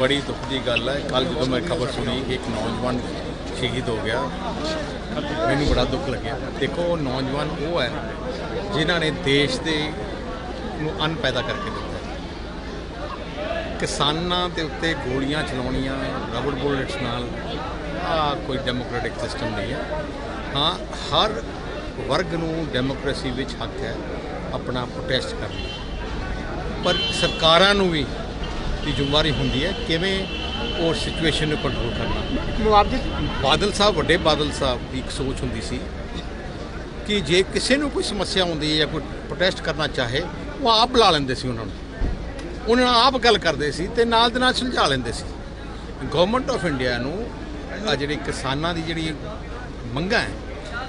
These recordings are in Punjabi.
ਬੜੀ ਦੁੱਖ ਦੀ ਗੱਲ ਹੈ। ਕੱਲ ਜਦੋਂ ਮੈਂ ਖਬਰ ਸੁਣੀ ਕਿ ਇੱਕ ਨੌਜਵਾਨ ਸ਼ਹੀਦ ਹੋ ਗਿਆ, ਮੈਨੂੰ ਬੜਾ ਦੁੱਖ ਲੱਗਿਆ। ਦੇਖੋ, ਉਹ ਨੌਜਵਾਨ ਉਹ ਹੈ ਜਿਨ੍ਹਾਂ ਨੇ ਦੇਸ਼ ਦੇ ਨੂੰ ਅੰਨ ਪੈਦਾ ਕਰਕੇ ਦਿੱਤਾ। ਕਿਸਾਨਾਂ ਦੇ ਉੱਤੇ ਗੋਲੀਆਂ ਚਲਾਉਣੀਆਂ ਰਬੜ ਬੁਲੇਟਸ ਨਾਲ, ਆ ਕੋਈ ਡੈਮੋਕ੍ਰੈਟਿਕ ਸਿਸਟਮ ਨਹੀਂ ਹੈ। ਹਾਂ, ਹਰ ਵਰਗ ਨੂੰ ਡੈਮੋਕ੍ਰੇਸੀ ਵਿੱਚ ਹੱਕ ਹੈ ਆਪਣਾ ਪ੍ਰੋਟੈਸਟ ਕਰਨ। ਪਰ ਸਰਕਾਰਾਂ ਨੂੰ ਵੀ ਦੀ ਜ਼ਿੰਮੇਵਾਰੀ ਹੁੰਦੀ ਹੈ ਕਿਵੇਂ ਉਹ ਸਿਚੁਏਸ਼ਨ ਨੂੰ ਕੰਟਰੋਲ ਕਰਨਾ। ਮੁਆਵਜ਼ੇ ਬਾਦਲ ਸਾਹਿਬ ਵੱਡੇ ਬਾਦਲ ਸਾਹਿਬ ਦੀ ਇੱਕ ਸੋਚ ਹੁੰਦੀ ਸੀ ਕਿ ਜੇ ਕਿਸੇ ਨੂੰ ਕੋਈ ਸਮੱਸਿਆ ਹੁੰਦੀ ਹੈ ਜਾਂ ਕੋਈ ਪ੍ਰੋਟੈਸਟ ਕਰਨਾ ਚਾਹੇ ਉਹ ਆਪ ਬੁਲਾ ਲੈਂਦੇ ਸੀ ਉਹਨਾਂ ਨੂੰ। ਉਹਨਾਂ ਨਾਲ ਆਪ ਗੱਲ ਕਰਦੇ ਸੀ ਤੇ ਨਾਲ ਦੇ ਨਾਲ ਸੁਲਝਾ ਲੈਂਦੇ ਸੀ। ਗਵਰਨਮੈਂਟ ਆਫ ਇੰਡੀਆ ਨੂੰ ਆ ਜਿਹੜੀ ਕਿਸਾਨਾਂ ਦੀ ਜਿਹੜੀ ਮੰਗਾਂ ਹੈ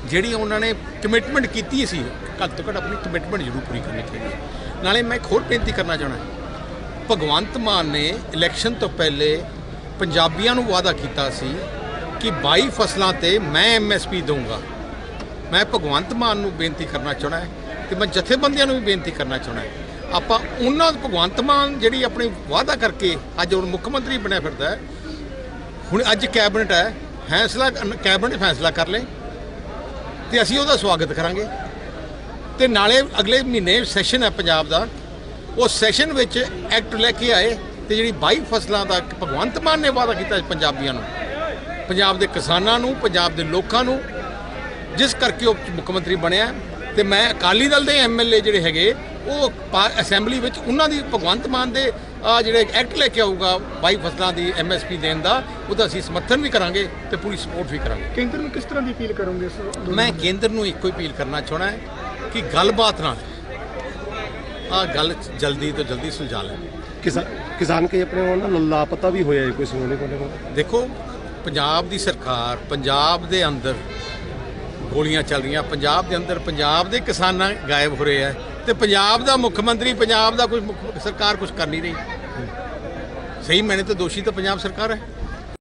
ਜਿਹੜੀ ਉਹਨਾਂ ਨੇ ਕਮਿਟਮੈਂਟ ਕੀਤੀ ਸੀ ਘੱਟ ਤੋਂ ਘੱਟ ਆਪਣੀ ਕਮਿਟਮੈਂਟ ਜ਼ਰੂਰ ਪੂਰੀ ਕਰਨੀ ਚਾਹੀਦੀ। ਨਾਲੇ ਮੈਂ ਇੱਕ ਹੋਰ ਬੇਨਤੀ ਕਰਨਾ ਚਾਹਣਾ ਭਗਵੰਤ ਮਾਨ ਨੇ ਇਲੈਕਸ਼ਨ ਤੋਂ ਪਹਿਲੇ ਪੰਜਾਬੀਆਂ ਨੂੰ ਵਾਅਦਾ ਕੀਤਾ ਸੀ ਕਿ 22 ਫਸਲਾਂ ਤੇ ਮੈਂ ਐਮਐਸਪੀ ਦਊਂਗਾ। ਮੈਂ ਭਗਵੰਤ ਮਾਨ ਨੂੰ ਬੇਨਤੀ ਕਰਨਾ ਚਾਹਣਾ ਹੈ ਤੇ ਮੈਂ ਜਥੇਬੰਦੀਆਂ ਨੂੰ ਵੀ ਬੇਨਤੀ ਕਰਨਾ ਚਾਹਣਾ ਹੈ। ਆਪਾਂ ਉਹਨਾਂ ਭਗਵੰਤ ਮਾਨ ਜਿਹੜੀ ਆਪਣੀ ਵਾਅਦਾ ਕਰਕੇ ਅੱਜ ਹੁਣ ਮੁੱਖ ਮੰਤਰੀ ਬਣਿਆ ਫਿਰਦਾ ਹੈ, ਹੁਣ ਅੱਜ ਕੈਬਨਿਟ ਹੈ, ਫੈਸਲਾ ਕੈਬਨਿਟ ਫੈਸਲਾ ਕਰ ਲੇ ਤੇ ਅਸੀਂ ਉਹਦਾ ਸਵਾਗਤ ਕਰਾਂਗੇ। ਤੇ ਨਾਲੇ ਅਗਲੇ ਮਹੀਨੇ ਸੈਸ਼ਨ ਹੈ ਪੰਜਾਬ ਦਾ। ਉਹ ਸੈਸ਼ਨ ਵਿੱਚ ਐਕਟ ਲੈ ਕੇ ਆਏ ਤੇ ਜਿਹੜੀ 22 ਫਸਲਾਂ ਦਾ ਭਗਵੰਤ ਮਾਨ ਨੇ ਵਾਅਦਾ ਕੀਤਾ ਪੰਜਾਬੀਆਂ ਨੂੰ। ਪੰਜਾਬ ਦੇ ਕਿਸਾਨਾਂ ਨੂੰ ਪੰਜਾਬ ਦੇ ਲੋਕਾਂ ਨੂੰ ਜਿਸ ਕਰਕੇ ਉਹ ਮੁੱਖ ਮੰਤਰੀ ਬਣਿਆ। ਤੇ ਮੈਂ ਅਕਾਲੀ ਦਲ ਦੇ ਐਮਐਲਏ ਜਿਹੜੇ ਹੈਗੇ ਉਹ ਅਸੈਂਬਲੀ ਵਿੱਚ ਉਹਨਾਂ ਦੀ ਭਗਵੰਤ ਮਾਨ ਦੇ ਆ ਜਿਹੜੇ ਐਕਟ ਲੈ ਕੇ ਆਊਗਾ 22 ਫਸਲਾਂ ਦੀ ਐਮਐਸਪੀ ਦੇਣ ਦਾ ਉਹਦਾ ਅਸੀਂ ਸਮਰਥਨ ਵੀ ਕਰਾਂਗੇ ਤੇ ਪੂਰੀ ਸਪੋਰਟ ਵੀ ਕਰਾਂਗੇ। ਕੇਂਦਰ ਨੂੰ ਕਿਸ ਤਰ੍ਹਾਂ ਦੀ ਅਪੀਲ ਕਰੋਗੇ ਮੈਂ ਕੇਂਦਰ ਨੂੰ ਇੱਕੋ ਹੀ ਅਪੀਲ ਕਰਨਾ ਚਾਹਣਾ ਹੈ ਕਿ ਗੱਲਬਾਤ ਨਾਲ ਆ ਗੱਲ ਜਲਦੀ ਤੋਂ ਜਲਦੀ ਸੁਲਝਾ ਲੈਣ। ਕਿਸਾਨ ਕਿਸਾਨ ਕਈ ਆਪਣੇ ਉਹਨਾਂ ਨਾਲ ਲਾਪਤਾ ਵੀ ਹੋਇਆ ਕੋਈ ਸੁਣਨੇ ਕੋਲੇ? ਦੇਖੋ ਪੰਜਾਬ ਦੀ ਸਰਕਾਰ ਪੰਜਾਬ ਦੇ ਅੰਦਰ ਗੋਲੀਆਂ ਚੱਲ ਰਹੀਆਂ ਪੰਜਾਬ ਦੇ ਅੰਦਰ ਪੰਜਾਬ ਦੇ ਕਿਸਾਨਾਂ ਗਾਇਬ ਹੋ ਰਹੇ ਆ ਤੇ ਪੰਜਾਬ ਦਾ ਮੁੱਖ ਮੰਤਰੀ ਪੰਜਾਬ ਦਾ ਕੋਈ ਸਰਕਾਰ ਕੁਝ ਕਰ ਨਹੀਂ ਰਹੀ। ਸਹੀ ਮੈਨੇ ਤਾਂ ਦੋਸ਼ੀ ਤਾਂ ਪੰਜਾਬ ਸਰਕਾਰ ਹੈ।